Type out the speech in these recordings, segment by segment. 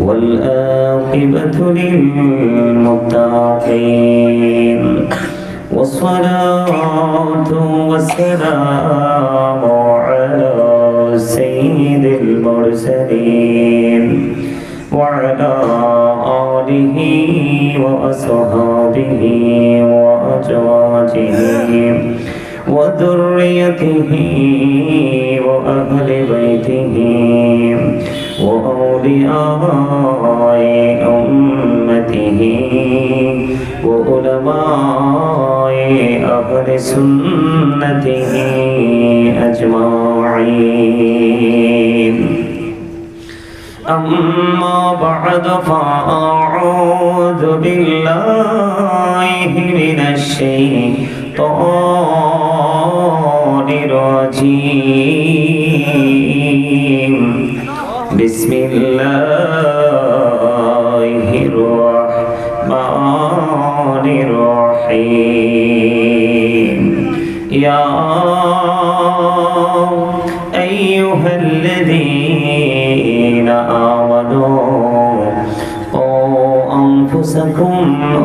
والآقبة للمتقين والصلاة والسلام على سيد المرسلين وعلى آله وأصحابه وأزواجه وذريته وأهل بيته وأولياء أمته وعلماء أهل سنته أجمعين أما بعد فأعوذ بالله من الشيطان الرجيم بسم الله الرحمن الرحيم. يا أيها الذين آمنوا قوا أنفسكم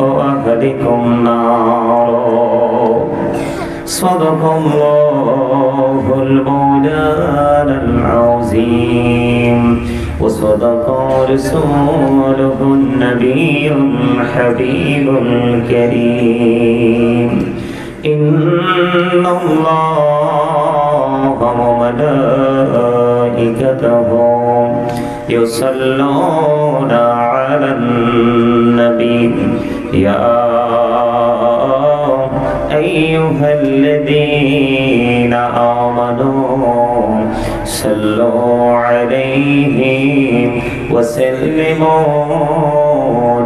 وأهلكم نارا. صدق الله المولانا العظيم. وصدق رسوله النبي الحبيب الكريم. إن الله وملائكته يصلون على النبي. يا أيها الذين آمنوا صلوا عليه وسلموا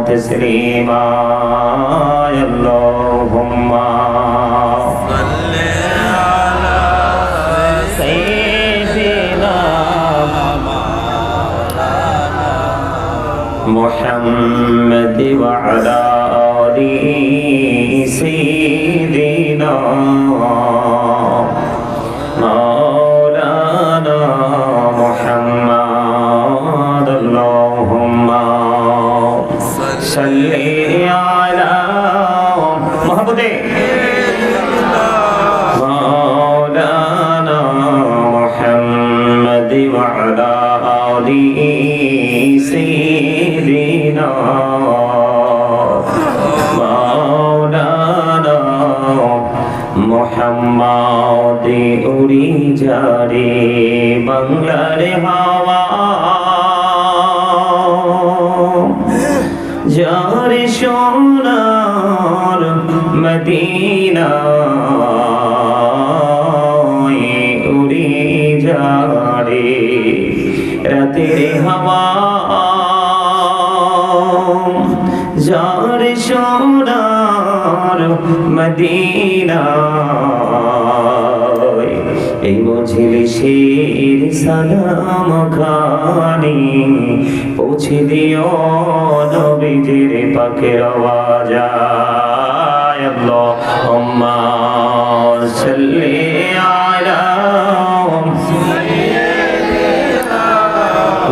تسليما. اللهم صل على سيدنا محمد وعلى آله سيدنا Nam. Um, মোহাম্মদে উড়ি যারে বাংলার হাওয়া। এই মজলিসের সালাম খানি পৌঁছে দিও নবীজির পাকের আওয়াজায় আল্লাহুম্মা সাল্লি আলা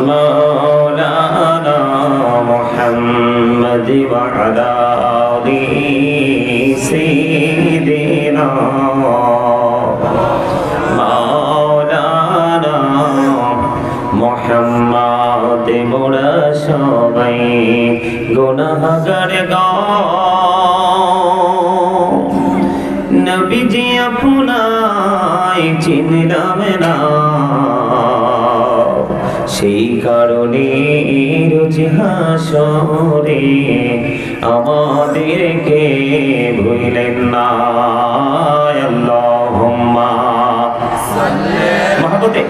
مولانا محمد وعلى آله سيدنا গুনাহগার নবীজি আপনাই চিনলাম না। সেই কারণে রোজ হাসরে আমাদেরকে ভুলেন না। আল্লাহুম্মা। সাল্লি মহব্বতে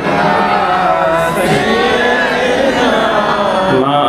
মা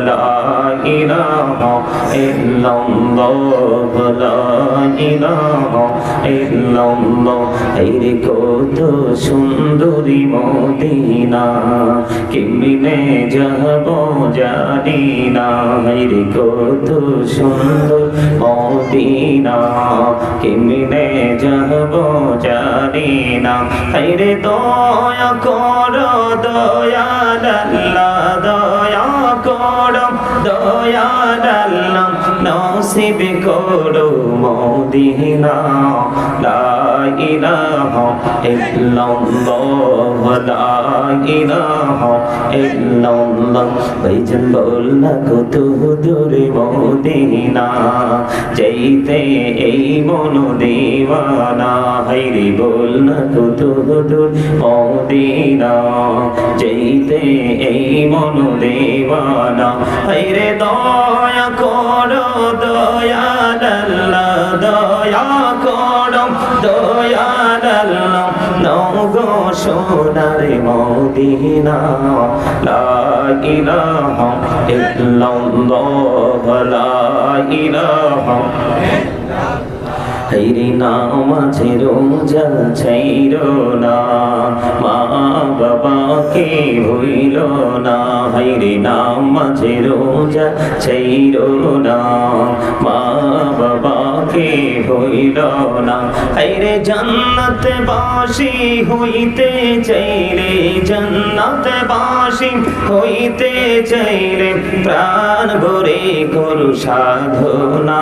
لا إله إلا الله لا إله إلا الله এর কত সুন্দরী মদিনা কেমনে যাব জানি না এর কত সুন্দর মদিনা কেমনে যাব জানি না রে দয়া কর দয়াল আল্লাহ দয়া কর 这样 নসিব করো মদিনা, লা ইলাহা ইল্লাল্লাহ, লা ইলাহা ইল্লাল্লাহ। ভাইজান বললা কত দূরে মদিনা, যাইতে এই মন দেওয়ানা হাইরে বললা কত দূর মদিনা, যাইতে এই মন দেওয়ানা হাইরে দয়া করো আল্লাহ দয়া করো দয়াল আল্লাহ নগো সোনার মদিনা লা ইলাহা হাইরে নামাজে রোজা ছাইর না। মা বাবাকে ভইল না। হাইরে নামাজে রোজা ছাইর না। মা বাবাকে ভইল না। হাইরে জান্নাতে বাসি হইতে চাইলে জান্নাতে বাসি হইতে চাইলে প্রাণ ভরে করু সাধনা।